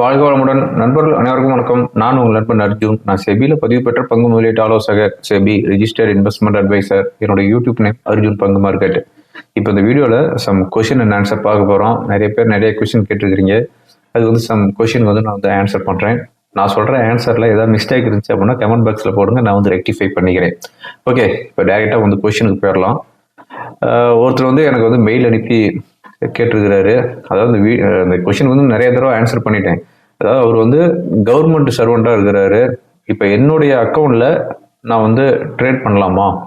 வாழ்க வளமுடன். நண்பர்கள் அனைவருக்கும் வணக்கம். நான் உங்கள் நண்பன் அர்ஜுன். நான் செபியில் பதிவு பெற்ற பங்கு முதலீட்டு ஆலோசகர் செபி ரிஜிஸ்டர்ட் இன்வெஸ்ட்மெண்ட் அட்வைசர் என்னோட யூடியூப் நேம் அர்ஜுன் பங்கு மார்க்கெட் இப்போ இந்த வீடியோவில் சம் கொஷின் அண்ட் ஆன்சர் பார்க்க போகிறோம் நிறைய பேர் நிறைய கொஷின் கேட்டிருக்கிறீங்க. அது வந்து சம் கொஷின் வந்து நான் வந்து ஆன்சர் பண்ணுறேன் நான் சொல்கிற ஆன்சரில் ஏதாவது மிஸ்டேக் இருந்துச்சு அப்படின்னா கமெண்ட் பாக்ஸில் போடுங்க. நான் வந்து ரெக்டிஃபை பண்ணிக்கிறேன். ஓகே இப்போ டேரெக்டாக வந்து கொஷினுக்கு போயிடலாம். ஒருத்தர் வந்து எனக்கு வந்து மெயில் அனுப்பி கேட்டிருக்கிறாரு. அதாவது இந்த வீ- அந்த கொஷின் வந்து நிறைய தடவை ஆன்சர் பண்ணிட்டேன். அதாவது அவர் வந்து கவர்மெண்ட் சர்வெண்ட்டாக இருக்கிறாரு. இப்போ என்னுடைய அக்கௌண்ட்டில் நான் வந்து ட்ரேட் பண்ணலாமா?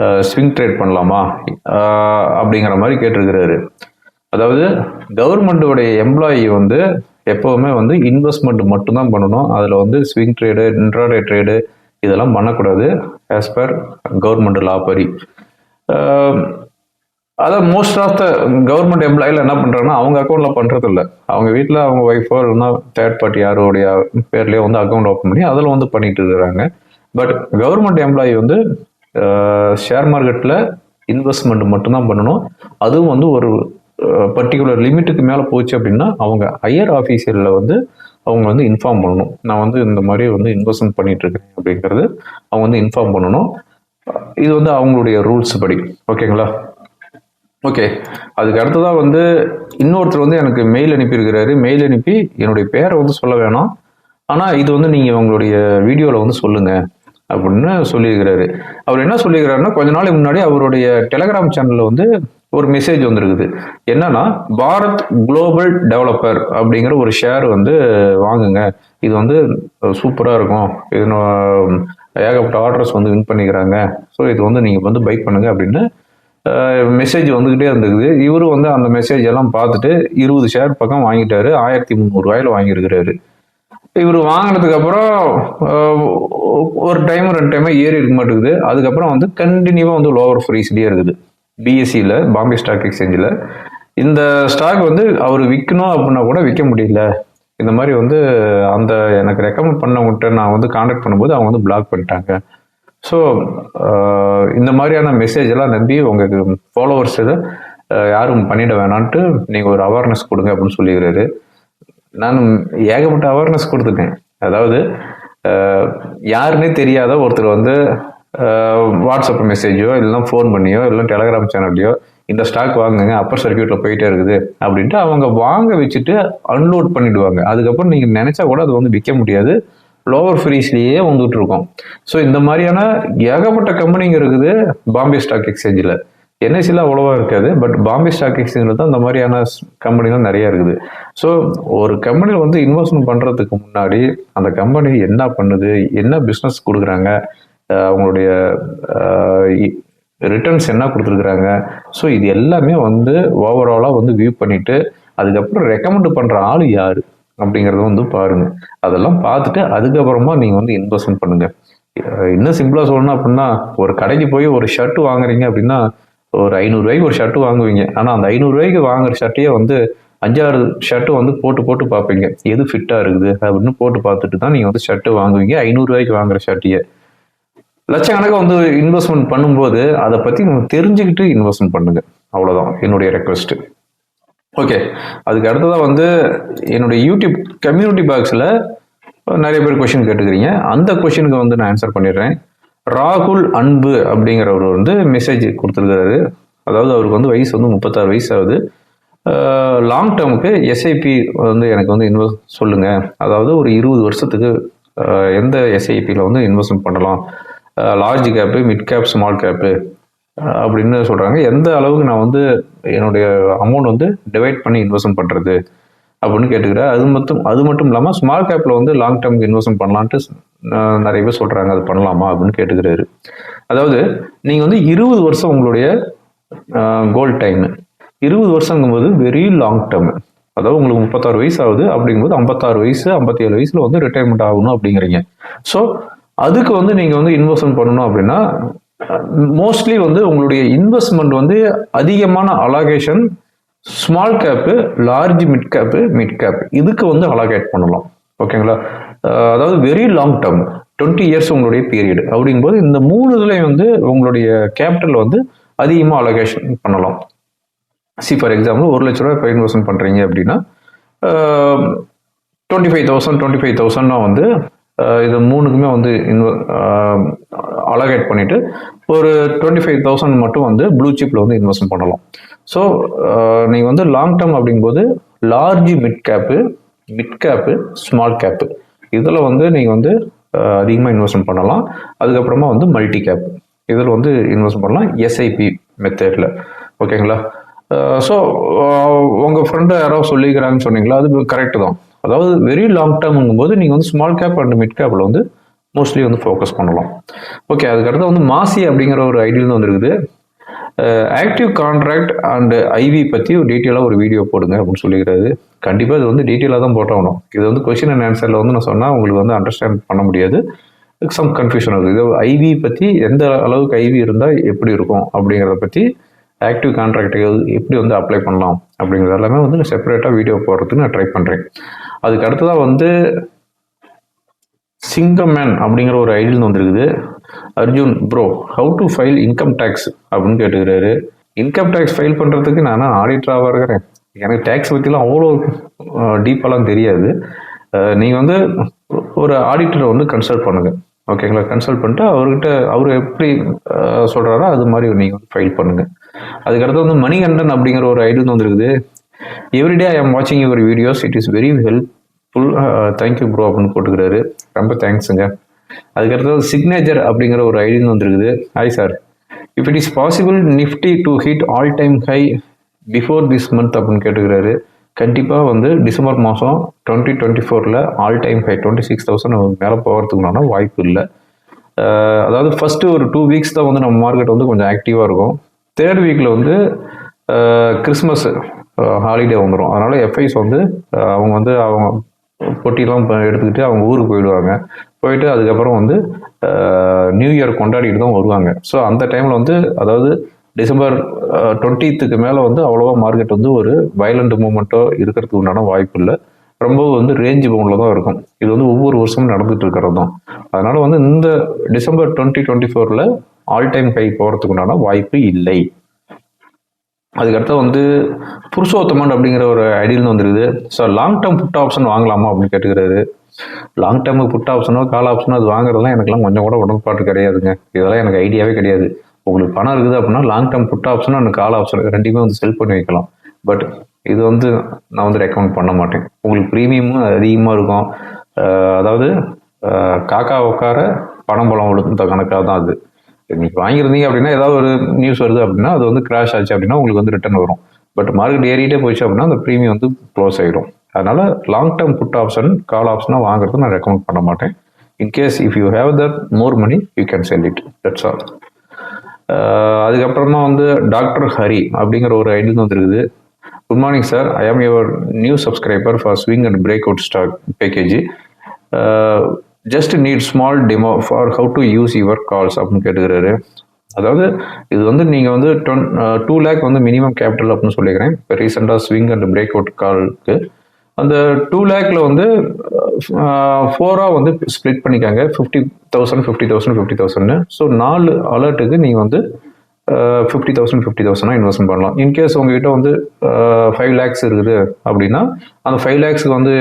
ஸ்விங் ட்ரேட் பண்ணலாமா? அப்படிங்கிற மாதிரி கேட்டிருக்கிறாரு. அதாவது கவர்மெண்ட்டோடைய எம்ப்ளாயி வந்து எப்போவுமே வந்து இன்வெஸ்ட்மெண்ட் மட்டும்தான் பண்ணணும். அதில் வந்து ஸ்விங் ட்ரேடு இன்ட்ராடே ட்ரேடு இதெல்லாம் பண்ணக்கூடாது ஆஸ் பர் கவர்மெண்ட் லா படி. அதான் மோஸ்ட் ஆஃப் த கவர்மெண்ட் எம்ப்ளாயில என்ன பண்றாங்கன்னா அவங்க அக்கௌண்ட்ல பண்றது இல்லை அவங்க வீட்டில் அவங்க ஒய்ஃபோ இல்லைன்னா தேர்ட் பார்ட்டி யாருடைய பேர்லேயே வந்து அக்கௌண்ட் ஓப்பன் பண்ணி அதில் வந்து பண்ணிட்டு இருக்கிறாங்க. பட் கவர்மெண்ட் எம்ப்ளாயி வந்து ஷேர் மார்க்கெட்டில் இன்வெஸ்ட்மெண்ட் மட்டும்தான் பண்ணணும். அதுவும் வந்து ஒரு பர்டிகுலர் லிமிட்டுக்கு மேலே போச்சு அப்படின்னா அவங்க ஹையர் ஆஃபீஸியலில் வந்து அவங்க வந்து இன்ஃபார்ம் பண்ணணும். நான் வந்து இந்த மாதிரி வந்து இன்வெஸ்ட்மெண்ட் பண்ணிட்டு இருக்கேன் அப்படிங்கிறது அவங்க வந்து இன்ஃபார்ம் பண்ணணும். இது வந்து அவங்களுடைய ரூல்ஸ் படி. ஓகேங்களா ஓகே அதுக்கு அடுத்ததாக வந்து இன்னொருத்தர் வந்து எனக்கு மெயில் அனுப்பியிருக்கிறாரு. மெயில் அனுப்பி என்னுடைய பேரை வந்து சொல்ல வேணாம். ஆனால் இது வந்து நீங்கள் உங்களுடைய வீடியோவில் வந்து சொல்லுங்கள் அப்படின்னு சொல்லியிருக்கிறாரு. அவர் என்ன சொல்லியிருக்கிறாருன்னா கொஞ்ச நாளைக்கு முன்னாடி அவருடைய டெலகிராம் சேனலில் வந்து ஒரு மெசேஜ் வந்திருக்குது. என்னன்னா பாரத் குளோபல் டெவலப்பர் அப்படிங்கிற ஒரு ஷேர் வந்து வாங்குங்க. இது வந்து சூப்பராக இருக்கும். இது ஏகப்பட்ட ஆர்டர்ஸ் வந்து வின் பண்ணிக்கிறாங்க. ஸோ இது வந்து நீங்கள் வந்து பைக் பண்ணுங்க அப்படின்னு மெசேஜ் வந்துக்கிட்டே இருந்தது. இவரும் வந்து அந்த மெசேஜ் எல்லாம் பார்த்துட்டு இருபது ஷேர் பக்கம் வாங்கிட்டாரு. ஆயிரத்தி முந்நூறுவாயில வாங்கியிருக்கிறாரு. இவர் வாங்கினதுக்கு அப்புறம் ஒரு டைம் ரெண்டு டைம் ஏறி இருக்க மாட்டேங்குது. அதுக்கப்புறம் வந்து கண்டினியூவாக வந்து லோவர் ஃப்ரீஸ்லேயே இருக்குது. பிஎஸ்சியில் பாம்பே ஸ்டாக் எக்ஸ்சேஞ்சில் இந்த ஸ்டாக் வந்து அவர் விற்கணும் அப்படின்னா கூட விற்க முடியல. இந்த மாதிரி வந்து அந்த எனக்கு ரெக்கமெண்ட் பண்ணவங்ககிட்ட நான் வந்து காண்டாக்ட் பண்ணும்போது அவங்க வந்து பிளாக் பண்ணிட்டாங்க. ஸோ uh, இந்த மாதிரியான மெசேஜ் எல்லாம் நம்பி உங்களுக்கு ஃபாலோவர்ஸ் இதை uh, யாரும் பண்ணிட வேணான்ட்டு நீங்கள் ஒரு அவேர்னஸ் கொடுங்க அப்படின்னு சொல்லிக்கிறாரு. நான் ஏகப்பட்ட அவேர்னஸ் கொடுத்துருக்கேன் அதாவது uh, யாருன்னே தெரியாத ஒருத்தர் வந்து வாட்ஸ்அப் மெசேஜோ இல்லைன்னா ஃபோன் பண்ணியோ இல்லை டெலகிராம் சேனல்லையோ இந்த ஸ்டாக் வாங்குங்க அப்பர் சர்க்கியூட்டில் போயிட்டே இருக்குது அப்படின்ட்டு அவங்க வாங்க வச்சுட்டு அன்லோட் பண்ணிடுவாங்க. அதுக்கப்புறம் நீங்கள் நினச்சா கூட அது வந்து விற்க முடியாது. லோவர் ஃப்ரீஸ்லேயே வந்துட்டு இருக்கோம் ஸோ இந்த மாதிரியான ஏகப்பட்ட கம்பெனிங்க இருக்குது பாம்பே ஸ்டாக் எக்ஸ்சேஞ்சில் என்ஐசியில் அவ்வளோவா இருக்காது பட் பாம்பே ஸ்டாக் எக்ஸ்சேஞ்சில் தான் இந்த மாதிரியான கம்பெனிலாம் நிறையா இருக்குது. ஸோ ஒரு கம்பெனியில் வந்து இன்வெஸ்ட்மெண்ட் பண்ணுறதுக்கு முன்னாடி அந்த கம்பெனி என்ன பண்ணுது என்ன பிஸ்னஸ் கொடுக்குறாங்க அவங்களுடைய ரிட்டர்ன்ஸ் என்ன கொடுத்துருக்குறாங்க? ஸோ இது எல்லாமே வந்து ஓவராலாக வந்து வியூ பண்ணிவிட்டு அதுக்கப்புறம் ரெக்கமெண்ட் பண்ணுற ஆள் யார்? அப்படிங்கிறத வந்து பாருங்கள் அதெல்லாம் பார்த்துட்டு அதுக்கப்புறமா நீங்கள் வந்து இன்வெஸ்ட்மெண்ட் பண்ணுங்க. இன்னும் சிம்பிளாக சொல்லணும் அப்படின்னா ஒரு கடைக்கு போய் ஒரு ஷர்ட் வாங்குறீங்க அப்படின்னா ஒரு ஐநூறுரூவாய்க்கு ஒரு ஷர்ட் வாங்குவீங்க. ஆனால் அந்த ஐநூறுரூவாய்க்கு வாங்குற ஷர்ட்டையே வந்து அஞ்சாறு ஷர்ட்டு வந்து போட்டு போட்டு பார்ப்பீங்க. எது ஃபிட்டாக இருக்குது அப்படின்னு போட்டு பார்த்துட்டு தான் நீங்கள் வந்து ஷர்ட்டு வாங்குவீங்க. ஐநூறுரூவாய்க்கு வாங்குற ஷர்ட்டையே லட்சக்கணக்காக வந்து இன்வெஸ்ட்மெண்ட் பண்ணும்போது அதை பற்றி தெரிஞ்சுக்கிட்டு இன்வெஸ்ட்மெண்ட் பண்ணுங்க. அவ்வளோதான் என்னுடைய ரெக்வெஸ்ட்டு ஓகே அதுக்கு அடுத்ததாக வந்து என்னுடைய யூடியூப் கம்யூனிட்டி பாக்ஸில் நிறைய பேர் கொஷின் கேட்டுக்கிறீங்க. அந்த கொஷினுக்கு வந்து நான் ஆன்சர் பண்ணிடுறேன். ராகுல் அன்பு அப்படிங்கிறவர் வந்து மெசேஜ் கொடுத்துருக்காரு அதாவது அவருக்கு வந்து வயசு வந்து முப்பத்தாறு வயசு ஆகுது. லாங் டேர்முக்கு எஸ்ஐபி வந்து எனக்கு வந்து இன்வெஸ்ட் சொல்லுங்கள் அதாவது ஒரு இருபது வருஷத்துக்கு எந்த எஸ்ஐபியில் வந்து இன்வெஸ்ட்மெண்ட் பண்ணலாம்? Large cap mid cap small cap அப்படின்னு சொல்கிறாங்க எந்த அளவுக்கு நான் வந்து என்னுடைய அமௌண்ட் வந்து டிவைட் பண்ணி இன்வெஸ்ட்மெண்ட் பண்ணுறது அப்படின்னு கேட்டுக்கிறேன் அது மட்டும் அது மட்டும் இல்லாமல் ஸ்மால் கேப்பில் வந்து லாங் டேர்முக்கு இன்வெஸ்ட்மெண்ட் பண்ணலான்ட்டு நிறைய பேர் சொல்கிறாங்க அது பண்ணலாமா அப்படின்னு கேட்டுக்கிறாரு. அதாவது நீங்கள் வந்து இருபது வருஷம் உங்களுடைய கோல் டைம் இருபது வருஷங்கும்போது வெரி லாங் டேர்ம் அதாவது உங்களுக்கு முப்பத்தாறு வயசு ஆகுது அப்படிங்கும்போது ஐம்பத்தாறு வயசு ஐம்பத்தி ஏழு வயசில் வந்து ரிட்டையர்மெண்ட் ஆகணும் அப்படிங்கிறீங்க. ஸோ அதுக்கு வந்து நீங்கள் வந்து இன்வெஸ்ட்மெண்ட் பண்ணணும் அப்படின்னா மோஸ்ட்லி வந்து உங்களுடைய இன்வெஸ்ட்மெண்ட் வந்து அதிகமான allocation small cap large mid cap mid cap இதுக்கு வந்து அலாகேட் பண்ணலாம். ஓகேங்களா அதாவது very long term twenty years உங்களுடைய பீரியட் அப்படிங்கும்போது இந்த மூணு இதுலையும் வந்து உங்களுடைய கேபிட்டல் வந்து அதிகமாக அலோகேஷன் பண்ணலாம். சி ஃபார் எக்ஸாம்பிள் ஒரு லட்ச ரூபாய் இப்போ இன்வெஸ்ட்மெண்ட் பண்ணுறீங்க அப்படின்னா twenty five thousand twenty five தௌசண்ட்னா வந்து இது மூணுக்குமே வந்து இன்வ அலகேட் பண்ணிவிட்டு ஒரு டுவெண்ட்டி ஃபைவ் தௌசண்ட் மட்டும் வந்து ப்ளூ சிப்பில் வந்து இன்வெஸ்ட் பண்ணலாம். ஸோ நீங்கள் வந்து லாங் டேர்ம் அப்படிங்கும்போது large mid cap mid cap small cap இதில் வந்து நீங்கள் வந்து அதிகமாக இன்வெஸ்ட்மெண்ட் பண்ணலாம். அதுக்கப்புறமா வந்து மல்டி கேப் இதில் வந்து இன்வெஸ்ட் பண்ணலாம் எஸ்ஐபி மெத்தடில் ஓகேங்களா ஸோ உங்கள் ஃப்ரெண்டு யாரோ சொல்லிக்கிறாங்கன்னு சொன்னீங்களா? அது கரெக்டு தான். அதாவது வெரி லாங் டேர்ம்ங்கும் போது நீங்கள் வந்து ஸ்மால் கேப் அண்ட் மிட் கேப்பில் வந்து மோஸ்ட்லி வந்து ஃபோக்கஸ் பண்ணலாம். ஓகே அதுக்கடுத்து வந்து மாசி அப்படிங்கிற ஒரு ஐடியில் வந்து இருக்குது ஆக்டிவ் கான்ட்ராக்ட் அண்டு ஐவி பற்றி ஒரு டீட்டெயிலாக ஒரு வீடியோ போடுங்க அப்படின்னு சொல்லிக்கிறாரு. கண்டிப்பாக இது வந்து டீட்டெயிலாக தான் போட்டாகணும் இது வந்து கொஷின் அண்ட் ஆன்சரில் வந்து நான் சொன்னால் உங்களுக்கு வந்து அண்டர்ஸ்டாண்ட் பண்ண முடியாது. சம் கன்ஃபியூஷன் இருக்குது இது ஐவி பற்றி எந்த அளவுக்கு ஐவி இருந்தால் எப்படி இருக்கும் அப்படிங்கிறத பற்றி ஆக்டிவ் கான்ட்ராக்ட் எப்படி வந்து அப்ளை பண்ணலாம் அப்படிங்கிறது எல்லாமே வந்து செப்பரேட்டாக வீடியோ போடுறதுக்கு நான் ட்ரை பண்ணுறேன் அதுக்கு அடுத்ததாக வந்து சிங்கமேன் அப்படிங்கிற ஒரு ஐடியில் வந்துருக்குது. Arjun bro how to file income tax அப்படின்னு கேட்டுக்கிறாரு. இன்கம் டேக்ஸ் ஃபைல் பண்ணுறதுக்கு நான் ஆடிட்டராக இருக்கிறேன். எனக்கு டேக்ஸ் பற்றிலாம் அவ்வளோ டீப்பெல்லாம் தெரியாது. நீங்கள் வந்து ஒரு ஆடிட்டரை வந்து கன்சல்ட் பண்ணுங்கள் ஓகேங்களா கன்சல்ட் பண்ணிட்டு அவர்கிட்ட அவர் எப்படி சொல்கிறாரோ அது மாதிரி நீங்கள் வந்து ஃபைல் பண்ணுங்கள் அதுக்கடுத்து வந்து மணிகண்டன் அப்படிங்கிற ஒரு ஐடியில் வந்துருக்குது. எவ்ரிடே ஐ எம் வாட்சிங் your videos it is very helpful thank you bro அப்படின்னு போட்டுக்கிறாரு. ரொம்ப தேங்க்ஸுங்க அதுக்கடுத்தது சிக்னேச்சர் அப்படிங்கிற ஒரு ஐடின்னு வந்துருக்குது. Hi sir if it is possible Nifty to hit all time high before this month அப்படின்னு கேட்டுக்கிறாரு. கண்டிப்பாக வந்து டிசம்பர் மாதம் டுவெண்ட்டி டுவெண்ட்டி ஃபோரில் all time high twenty six thousand மேலே போகிறதுக்குனால வாய்ப்பு இல்லை. அதாவது ஃபஸ்ட்டு ஒரு டூ வீக்ஸ் தான் வந்து நம்ம மார்க்கெட் வந்து கொஞ்சம் ஆக்டிவாக இருக்கும். தேர்ட் வீக்கில் வந்து கிறிஸ்மஸ் ஹாலிடே வந்துடும் அதனால் எஃப்ஐஸ் வந்து அவங்க வந்து அவங்க பொட்டிலாம் எடுத்துக்கிட்டு அவங்க ஊருக்கு போயிடுவாங்க. போயிட்டு அதுக்கப்புறம் வந்து நியூ இயர் கொண்டாடிட்டு தான் வருவாங்க. ஸோ அந்த டைமில் வந்து அதாவது டிசம்பர் டுவெண்ட்டீத்துக்கு மேலே வந்து அவ்வளோவா மார்க்கெட் வந்து ஒரு வயலண்ட் மூமெண்ட்டோ இருக்கிறதுக்கு உண்டான வாய்ப்பு இல்லை. ரொம்ப வந்து ரேஞ்சு பவுண்டில் தான் இருக்கும். இது வந்து ஒவ்வொரு வருஷமும் நடந்துட்டு இருக்கிறது தான். அதனால வந்து இந்த டிசம்பர் டுவெண்ட்டி டுவெண்ட்டி ஃபோரில் ஆல் டைம் ஹை போகிறதுக்கு உண்டான வாய்ப்பு இல்லை. அதுக்கடுத்து வந்து புருஷோத்தமன் அப்படிங்கிற ஒரு ஐடியில் வந்துருக்குது. So long term put option வாங்கலாமா அப்படின்னு கேட்டுக்கிறாரு. லாங் டேர்முக்கு புட் ஆப்ஷனோ கால் ஆப்ஷனோ அது வாங்குறதுலாம் எனக்குலாம் கொஞ்சம் கூட உடன்பாட்டு கிடையாதுங்க. இதெல்லாம் எனக்கு ஐடியாவே கிடையாது. உங்களுக்கு பணம் இருக்குது அப்படின்னா லாங் டேர்ம் புட் ஆப்ஷனும் எனக்கு கால் ஆப்ஷன் ரெண்டுமே வந்து செல் பண்ணி வைக்கலாம். பட் இது வந்து நான் வந்து ரெக்கமெண்ட் பண்ண மாட்டேன். உங்களுக்கு ப்ரீமியமும் அதிகமாக இருக்கும். அதாவது காக்கா உட்கார பணம் பழம் விழுந்த கணக்காக தான் அது. இன்னைக்கு வாங்கியிருந்தீங்க அப்படின்னா ஏதாவது ஒரு நியூஸ் வருது அப்படின்னா அது வந்து கிராஷ் ஆச்சு அப்படின்னா உங்களுக்கு வந்து ரிட்டர்ன் வரும். பட் மார்க்கெட் ஏறிட்டே போயிடுச்சு அப்படின்னா அந்த ப்ரீமியம் வந்து க்ளோஸ் ஆகிடும் அதனால long term put option call ஆப்ஷனாக வாங்குறது நான் ரெக்கமெண்ட் பண்ண மாட்டேன். In case if you have that more money you can sell it that's all அதுக்கப்புறமா வந்து டாக்டர் ஹரி அப்படிங்கிற ஒரு ஐடியில் வந்துருக்குது. Good morning sir I am your new subscriber for swing and break out stock package just need small demo for how to use your calls அப்படின்னு கேட்டுக்கிறாரு. அதாவது இது வந்து நீங்கள் வந்து டொன் டூ லேக் வந்து மினிமம் கேபிட்டல் அப்படின்னு சொல்லிக்கிறேன். இப்போ ரீசெண்டாக ஸ்விங் அண்ட் பிரேக் அவுட் கால்க்கு அந்த டூ லேக்கில் வந்து ஃபோராக வந்து ஸ்ப்ளிட் பண்ணிக்காங்க. Fifty thousand fifty thousand fifty தௌசண்ட்னு so நாலு அலர்ட்டுக்கு நீங்கள் வந்து ஃபிஃப்டி தௌசண்ட் ஃபிஃப்டி தௌசண்டாக இன்வெஸ்ட் பண்ணலாம். இன்கேஸ் உங்ககிட்ட வந்து ஃபைவ் லேக்ஸ் இருக்குது அப்படின்னா அந்த ஃபைவ் லேக்ஸ்க்கு வந்து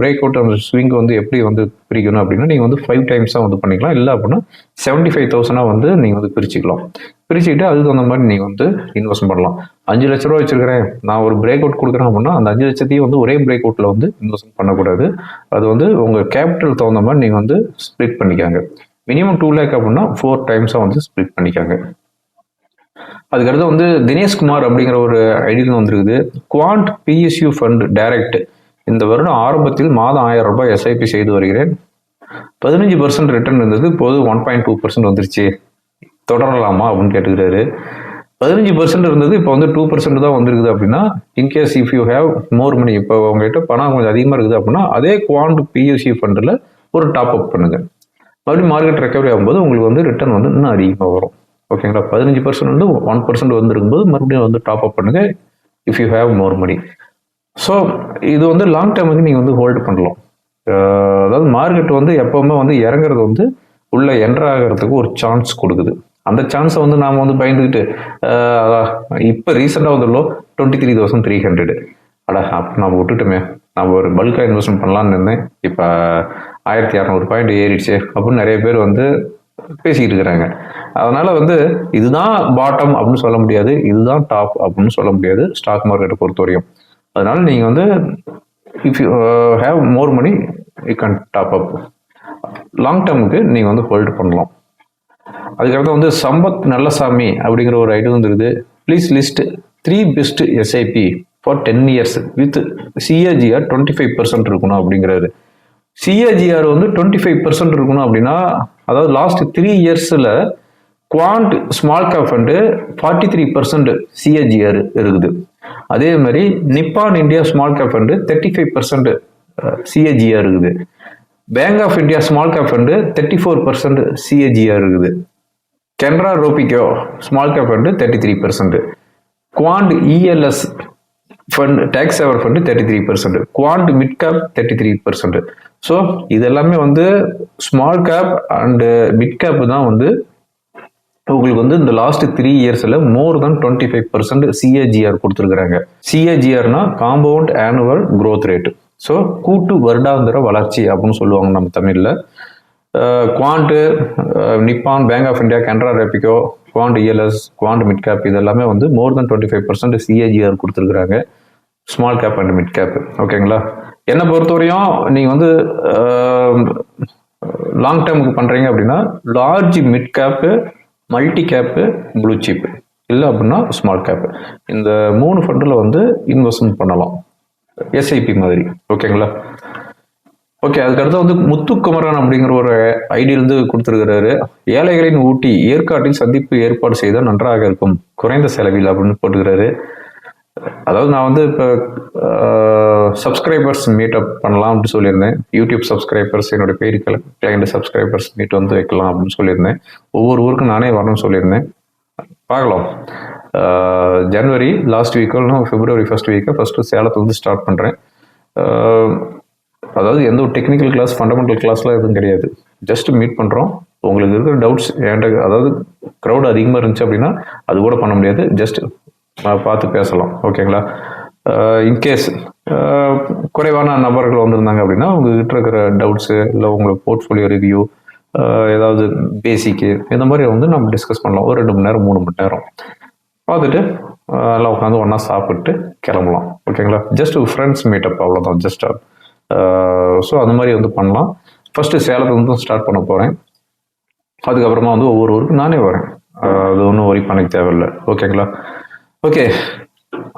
பிரேக் அவுட் அந்த ஸ்விங் வந்து எப்படி வந்து பிரிக்கணும் அப்படின்னா நீங்கள் வந்து ஃபைவ் டைம்ஸாக வந்து பண்ணிக்கலாம். இல்லை அப்படின்னா செவன்ட்டி ஃபைவ் தௌசண்டாக வந்து நீங்கள் வந்து பிரிச்சுக்கலாம். பிரிச்சுக்கிட்டு அதுக்கு தகுந்த மாதிரி நீங்கள் வந்து இன்வெஸ்ட் பண்ணலாம். அஞ்சு லட்ச ரூபா வச்சிருக்கிறேன். நான் ஒரு பிரேக் அவுட் கொடுக்குறேன் அப்படின்னா அந்த அஞ்சு லட்சத்தையும் வந்து ஒரே பிரேக் அவுட்டில் வந்து இன்வெஸ்ட் பண்ணக்கூடாது. அது வந்து உங்கள் கேபிட்டல் தகுந்த மாதிரி நீங்கள் வந்து ஸ்ப்ளிட் பண்ணிக்காங்க. மினிமம் டூ லேக் அப்படின்னா ஃபோர் டைம்ஸாக வந்து ஸ்ப்ளிட் பண்ணிக்காங்க. அதுக்கடுத்து வந்து தினேஷ்குமார் அப்படிங்கிற ஒரு ஐடியில் வந்துருக்குது. குவாண்ட் பிஎஸ்யூ ஃபண்ட் டைரக்ட் இந்த வருடம் ஆரம்பத்தில் மாதம் ஆயிரம் ரூபாய் எஸ்ஐபி செய்து வருகிறேன். பதினஞ்சு பர்சன்ட் ரிட்டர்ன் இருந்தது. இப்போது ஒன் பாயிண்ட் டூ பர்சன்ட் வந்துருச்சு. தொடரலாமா அப்படின்னு கேட்டுக்கிறாரு. பதினஞ்சு பர்சன்ட் இருந்தது. இப்போ வந்து டூ பர்சன்ட் தான் வந்திருக்குது அப்படின்னா in case if you have more money இப்போ உங்ககிட்ட பணம் கொஞ்சம் அதிகமாக இருக்குது அப்படின்னா அதே குவாண்ட் பியூசி ஃபண்டில் ஒரு டாப் அப் பண்ணுங்க. மறுபடியும் மார்க்கெட் ரெக்கவரி ஆகும்போது உங்களுக்கு வந்து ரிட்டர்ன் வந்து இன்னும் அதிகமாக வரும். ஓகேங்களா? பதினஞ்சு பர்சன்ட் வந்து ஒன் பர்சன்ட் வந்திருக்கும்போது மறுபடியும் வந்து டாப் அப் பண்ணுங்கள் if you have more money so இது வந்து லாங் டைமுக்கு நீங்கள் வந்து ஹோல்டு பண்ணலாம். அதாவது மார்க்கெட் வந்து எப்போவுமே வந்து இறங்குறது வந்து உள்ள என்டர் ஆகிறதுக்கு ஒரு சான்ஸ் கொடுக்குது. அந்த சான்ஸை வந்து நாம் வந்து பயந்துக்கிட்டு இப்போ ரீசெண்டாக வந்துள்ளோ twenty three thousand three hundred அடா அப்போ நம்ம விட்டுட்டோமே. நான் ஒரு பல்காக இன்வெஸ்ட்மெண்ட் பண்ணலான்னு இருந்தேன். இப்போ ஆயிரத்தி இரநூறு பாயிண்ட் ஏறிடுச்சு. அப்படின்னு நிறைய பேர் வந்து பேசிக்கிட்டு இருக்கிறாங்க. அதனால வந்து இதுதான் பாட்டம் அப்படின்னு சொல்ல முடியாது இதுதான் டாப் அப்படின்னு சொல்ல முடியாது ஸ்டாக் மார்க்கெட்டை பொறுத்தவரையும். அதனால நீங்கள் வந்து if you have more money you can top up long டேர்முக்கு நீங்கள் வந்து ஹோல்டு பண்ணலாம். அதுக்கடுத்து வந்து சம்பத் நல்லசாமி அப்படிங்கிற ஒரு ஐடியா வந்துருது. Please list three best SIP for ten years with CAGR twenty five percent இருக்கணும் அப்படிங்கிறாரு. சிஏஜிஆர் வந்து டுவெண்ட்டி ஃபைவ் பர்சன்ட் இருக்கணும் அப்படின்னா அதாவது லாஸ்ட் த்ரீ இயர்ஸில் Quant small cap fund forty three percent CAGR இருக்குது. அதே மாதிரி Nippon India small cap fund thirty five percent CAGR இருக்குது. Bank of India small cap fund thirty four percent CAGR இருக்குது. Canara Robeco small cap fund thirty three percent Quant ELSS fund tax saver fund thirty three percent Quant mid cap thirty three percent so இது எல்லாமே வந்து small cap and mid cap தான் வந்து உங்களுக்கு வந்து இந்த last three இயர்ஸில் more than twenty five percent CAGR கொடுத்துருக்குறாங்க. சிஏஜிஆர்னா compound annual growth rate so கூட்டு வருடாந்திர வளர்ச்சி அப்படின்னு சொல்லுவாங்க நம்ம தமிழில். Quant Nippon Bank of India Canara Robeco Quant ELSS Quant mid cap இது எல்லாமே வந்து மோர் தென் டுவெண்ட்டி ஃபைவ் பர்சன்ட் சிஏஜிஆர் கொடுத்துருக்குறாங்க. Small cap and mid cap ஓகேங்களா என்னை பொறுத்தவரையும் நீங்கள் வந்து லாங் டேர்முக்கு பண்ணுறீங்க அப்படின்னா large mid cap multi cap blue chip இல்லை அப்படின்னா ஸ்மால் கேப்பு இந்த மூணு ஃபண்டில் வந்து இன்வெஸ்ட்மெண்ட் பண்ணலாம். எஸ்ஐபி மாதிரி. ஓகேங்களா ஓகே அதுக்கடுத்து வந்து முத்துக்குமரன் அப்படிங்கிற ஒரு ஐடியிலிருந்து கொடுத்துருக்கிறாரு. ஏழைகளின் ஊட்டி ஏற்காட்டில் சந்திப்பு ஏற்பாடு செய்தால் நன்றாக இருக்கும். குறைந்த செலவில் அப்படின்னு போட்டுக்கிறாரு. அதாவது நான் வந்து இப்போ சப்ஸ்கிரைபர்ஸ் மீட்டப் பண்ணலாம் அப்படின்னு சொல்லியிருந்தேன். யூடியூப் சப்ஸ்கிரைபர்ஸ் என்னோட பெய்டு கிளைண்ட் சப்ஸ்கிரைபர்ஸ் மீட் வந்து வைக்கலாம் அப்படின்னு சொல்லியிருந்தேன். ஒவ்வொரு ஊருக்கும் நானே வரணும்னு சொல்லியிருந்தேன். பார்க்கலாம். ஜனவரி லாஸ்ட் வீக்கோ நான் பிப்ரவரி ஃபர்ஸ்ட் வீக்கோ ஃபஸ்ட்டு சேலத்தை வந்து ஸ்டார்ட் பண்ணுறேன் அதாவது எந்த ஒரு டெக்னிக்கல் கிளாஸ் ஃபண்டமெண்டல் கிளாஸ்லாம் எதுவும் கிடையாது. ஜஸ்ட் மீட் பண்ணுறோம் உங்களுக்கு இருக்கிற டவுட்ஸ் என்கிட்ட அதாவது க்ரௌட் அதிகமாக இருந்துச்சு அப்படின்னா அது கூட பண்ண முடியாது. ஜஸ்ட் பார்த்து பேசலாம். ஓகேங்களா? இன்கேஸ் குறைவான நபர்கள் வந்திருந்தாங்க அப்படின்னா உங்ககிட்ட இருக்கிற டவுட்ஸு இல்லை உங்களுக்கு போர்ட்ஃபோலியோ ரிவ்யூ ஏதாவது பேசிக்கு இந்த மாதிரி வந்து நம்ம டிஸ்கஸ் பண்ணலாம். ஒரு ரெண்டு மணி நேரம் மூணு மணி நேரம். பார்த்துட்டு எல்லாம் உட்காந்து ஒன்றா சாப்பிட்டு கிளம்பலாம். ஓகேங்களா? ஜஸ்ட் ஃப்ரெண்ட்ஸ் மீட்டப் அவ்வளோதான் ஜஸ்ட் ஸோ அந்த மாதிரி வந்து பண்ணலாம். ஃபஸ்ட்டு சேலத்துல வந்து ஸ்டார்ட் பண்ண போகிறேன் அதுக்கப்புறமா வந்து ஒவ்வொரு ஊருக்கு நானே வரேன். அது ஒன்றும் ஒரி பண்ணிக்க தேவையில்லை. ஓகேங்களா? ஓகே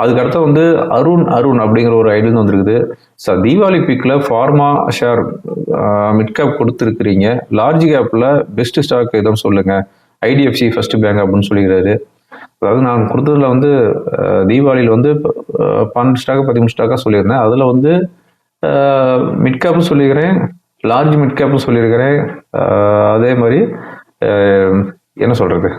அதுக்கடுத்து வந்து அருண் அருண் அப்படிங்கிற ஒரு ஐடியா வந்திருக்குது. Sir Deepavali பிக்கில் pharma share mid cap large கேப்பில் பெஸ்ட் ஸ்டாக் எதுவும் சொல்லுங்கள் ஐடிஎஃப்சி ஃபர்ஸ்ட் பேங்க் அப்படின்னு சொல்லிக்கிறாரு. அதாவது நான் கொடுத்ததுல வந்து தீபாவளியில் வந்து பன்னெண்டு ஸ்டாக் பதிமூணு ஸ்டாக்காக சொல்லியிருந்தேன். அதில் வந்து மிட் கேப்பும் லார்ஜ் மிட் கேப்பும் சொல்லியிருக்கிறேன். அதே மாதிரி என்ன சொல்கிறது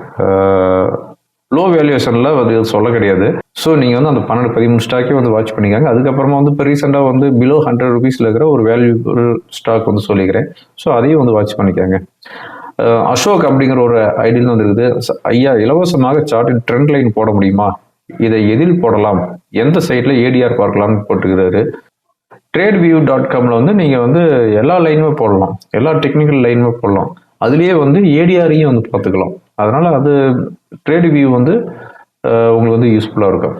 லோ வேல்யூஷனில் அது சொல்ல கிடையாது. ஸோ நீங்கள் வந்து அந்த பன்னெண்டு பதிமூணு ஸ்டாக்கே வந்து வாட்ச் பண்ணிக்காங்க. அதுக்கப்புறமா வந்து இப்போ ரீசெண்டாக வந்து பிலோ ஹண்ட்ரட் ருபீஸில் இருக்கிற ஒரு வேல்யூபிள் ஸ்டாக் வந்து சொல்லிக்கிறேன். ஸோ அதையும் வந்து வாட்ச் பண்ணிக்காங்க. அசோக் அப்படிங்கிற ஒரு ஐடியில் வந்துருக்குது ஐயா இலவசமாக சார்ட்டில் ட்ரெண்ட் லைன் போட முடியுமா? இதை எதில் போடலாம்? எந்த சைட்டில் ஏடிஆர் பார்க்கலாம்னு போட்டுக்கிறாரு. ட்ரேட் வியூ டாட் காமில் வந்து நீங்கள் வந்து எல்லா லைனுமே போடலாம். எல்லா டெக்னிக்கல் லைனுமே போடலாம். அதுலேயே வந்து ஏடிஆரையும் வந்து பார்த்துக்கலாம். அதனால் அது ட்ரேட் வியூ வந்து உங்களுக்கு வந்து யூஸ்ஃபுல்லாக இருக்கும்.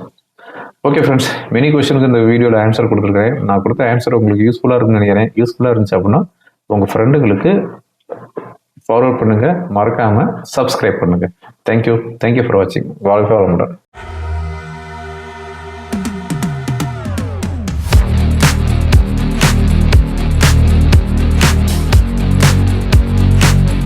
ஓகே ஃப்ரெண்ட்ஸ் மெனி கொஸ்டினுக்கு இந்த வீடியோவில் ஆன்சர் கொடுத்துருக்கேன் நான் கொடுத்த ஆன்சர் உங்களுக்கு யூஸ்ஃபுல்லாக இருக்குன்னு நினைக்கிறேன். யூஸ்ஃபுல்லாக இருந்துச்சு அப்படின்னா உங்கள் ஃப்ரெண்டுங்களுக்கு ஃபார்வர்ட் பண்ணுங்கள் மறக்காமல் சப்ஸ்கிரைப் பண்ணுங்கள் தேங்க்யூ தேங்க்யூ ஃபார் வாட்சிங் வாழ்க்கை வளமுடன்.